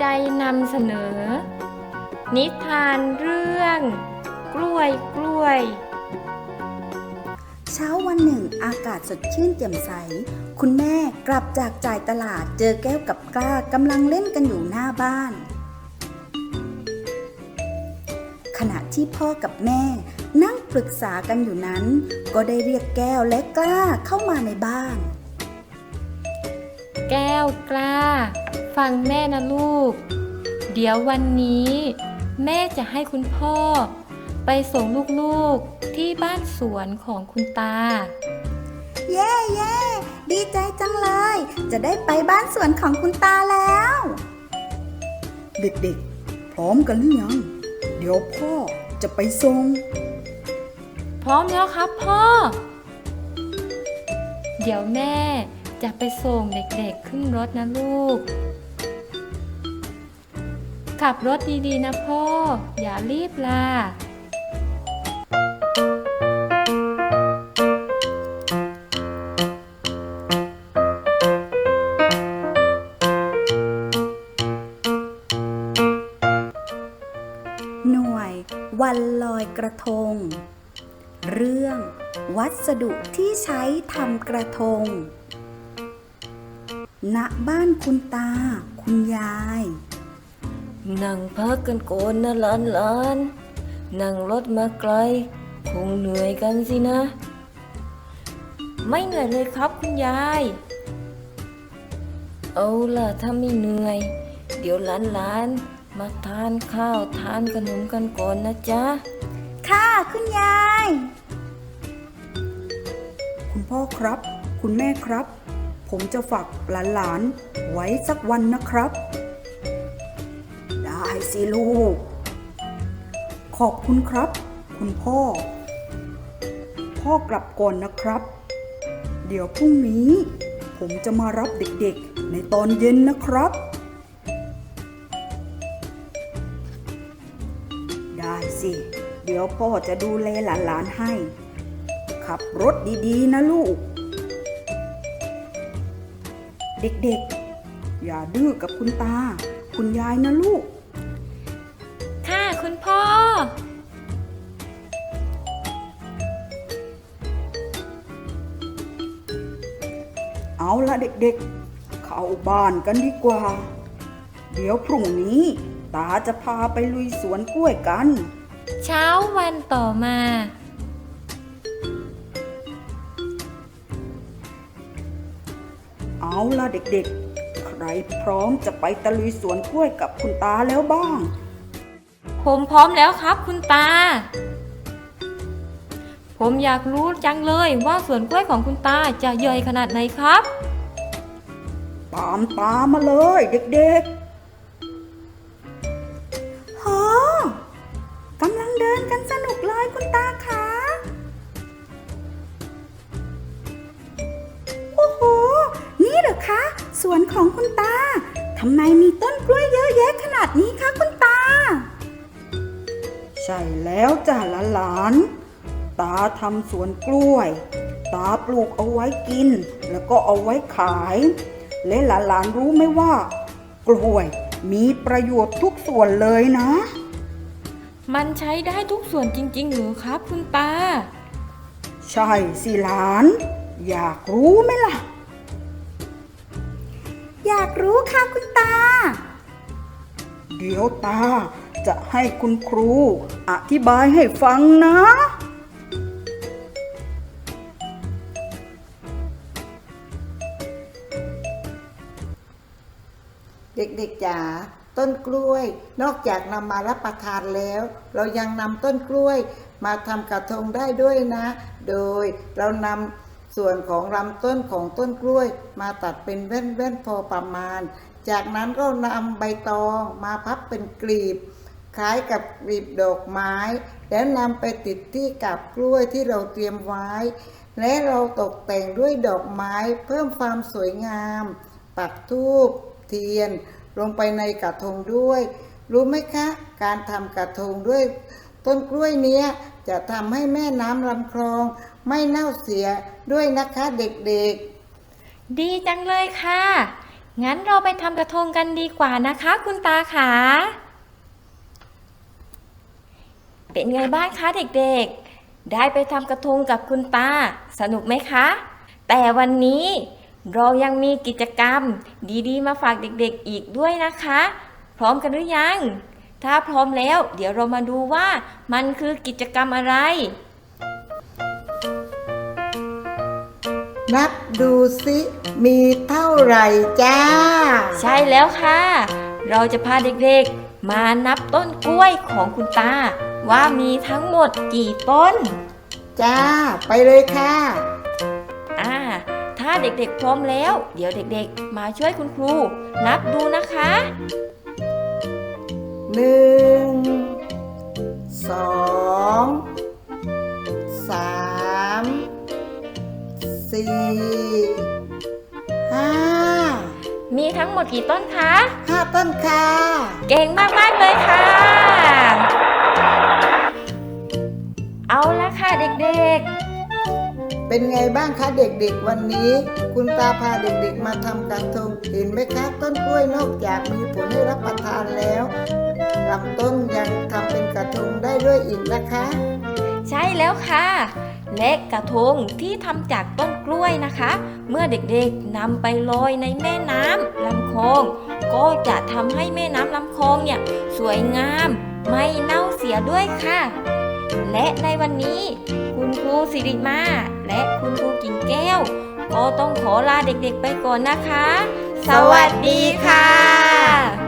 นำเสนอ นิทานเรื่อง กล้วยกล้วย เช้าวันหนึ่งอากาศสดชื่นแจ่มใส คุณแม่กลับจากจ่ายตลาดเจอแก้วกับกล้ากำลังเล่นกันอยู่หน้าบ้าน ขณะที่พ่อกับแม่นั่งปรึกษากันอยู่นั้น ก็ได้เรียกแก้วและกล้าเข้ามาในบ้าน แก้วกล้า ฟังแม่นะลูก เดี๋ยววันนี้ แม่จะให้คุณพ่อ ไปส่งลูกๆที่บ้านสวนของคุณตา เย่เย่ดีใจจังเลย จะได้ไปบ้านสวนของคุณตาแล้ว เด็กๆ พร้อมกันหรือยัง เดี๋ยวพ่อจะไปส่ง พร้อมแล้วครับพ่อ เดี๋ยวแม่จะไปส่งเด็กๆขึ้นรถนะลูก ขับรถดีๆนะพ่อ อย่ารีบล่ะหน่วย วันลอยกระทง เรื่อง วัสดุที่ใช้ทำกระทง ณ บ้านคุณตา คุณยาย นั่งพักกันก่อนนะหลานหลานๆนั่งรถมาไกล คงเหนื่อยกันสินะ ไม่เหนื่อยเลยครับคุณยาย เอาล่ะถ้าไม่เหนื่อย เดี๋ยวหลานหลานๆมาทานข้าวทานขนมกันก่อนนะจ๊ะ ค่ะคุณยาย คุณพ่อครับ คุณแม่ครับ ผมจะฝากหลานๆไว้สักวันนะครับได้ สิลูก ขอบคุณครับ คุณพ่อ พ่อกลับก่อนนะครับ เดี๋ยวพรุ่งนี้ ผมจะมารับเด็กๆ ในตอนเย็นนะครับ ได้สิ เดี๋ยวพ่อจะดูแลหลานๆให้ ขับรถดีๆ นะลูก เด็กๆ อย่าดื้อกับคุณตา คุณยายนะลูก ค่ะคุณพ่อ เอาละเด็กๆ เข้าบ้านกันดีกว่า เดี๋ยวพรุ่งนี้ตาจะพาไปลุยสวนกล้วยกัน เช้าวันต่อมา เอาละเด็กๆ ใครพร้อมจะไปตะลุยสวนกล้วยกับคุณตาแล้วบ้าง ผมพร้อมแล้วครับคุณตา ผมอยากรู้จังเลยว่าสวนกล้วยของคุณตาจะใหญ่ขนาดไหนครับ ตามตามมาเลยเด็กโหกำลังเดินกันสนุกเลยคุณตาคะโอ้โห นี่เหรอคะ สวนของคุณตาทำไมมีต้นกล้วยเยอะแยะขนาดนี้คะคุณตาๆ ใช่แล้วจ้ะหลานๆตาทำสวนกล้วย ตาปลูกเอาไว้กิน แล้วก็เอาไว้ขาย และหลานๆรู้ไหมว่า กล้วยมีประโยชน์ทุกส่วนเลยนะ มันใช้ได้ทุกส่วนจริงๆหรือครับ คุณตา ใช่สิหลาน อยากรู้ไหมล่ะ อยากรู้ค่ะคุณตา เดี๋ยวตาจะให้คุณครูอธิบายให้ฟังนะ เด็กๆจ๋าต้นกล้วย นอกจากนำมารับประทานแล้ว เรายังนำต้นกล้วยมาทำกระทงได้ด้วยนะ โดยเรานำส่วนของลำต้นของต้นกล้วย มาตัดเป็นแว่นๆพอประมาณ จากนั้นก็นำใบตองมาพับเป็นกลีบ คล้ายกับกลีบดอกไม้ แล้วนำไปติดที่กับกล้วยที่เราเตรียมไว้ และเราตกแต่งด้วยดอกไม้เพิ่มความสวยงาม ปักธูปเทียน ลงไปในกระทงด้วย รู้ไหมคะ การทำกระทงด้วย ต้นกล้วยเนี้ยจะทำให้แม่น้ำลำคลอง ไม่เน่าเสียด้วยนะคะเด็กๆ ดีจังเลยค่ะ งั้นเราไปทำกระทงกันดีกว่านะคะคุณตาขาเป็นไงบ้างคะเด็กๆ ได้ไปทำกระทงกับคุณตา สนุกไหมคะ แต่วันนี้เรายังมีกิจกรรมดีๆ มาฝากเด็กๆ อีกด้วยนะคะ พร้อมกันหรือยัง ถ้าพร้อมแล้ว เดี๋ยวเรามาดูว่ามันคือกิจกรรมอะไร นับดูสิมีเท่าไหร่จ้า ใช่แล้วค่ะ เราจะพาเด็กๆ มานับต้นกล้วยของคุณตา ว่ามีทั้งหมดกี่ต้น จ้า ไปเลยค่ะ อ่า ถ้าเด็กๆพร้อมแล้ว เดี๋ยวเด็กๆ มาช่วยคุณครู นับดูนะคะหนึ่งสอง สี่ห้ามีทั้งหมดกี่ต้นคะ ห้าต้นค่ะ เก่งมากๆเลยค่ะ เอาละค่ะเด็กเป็นไงบ้างคะเด็กๆ วันนี้ คุณตาพาเด็กๆ มาทำกระทงเห็นไหมคะต้นกล้วยนอกจากมีผลให้รับประทานแล้วลำต้นยังทำเป็นกระทงได้ด้วยอีกนะคะๆ ใช่แล้วค่ะ และกระทงที่ทำจากต้นกล้วยนะคะ เมื่อเด็กๆนำไปลอยในแม่น้ำลำคลอง ก็จะทำให้แม่น้ำลำคลองเนี่ยสวยงามไม่เน่าเสียด้วยค่ะ และในวันนี้คุณครูสิริมา และคุณครูกิ่งแก้ว ก็ต้องขอลาเด็กๆไปก่อนนะคะ สวัสดีค่ะ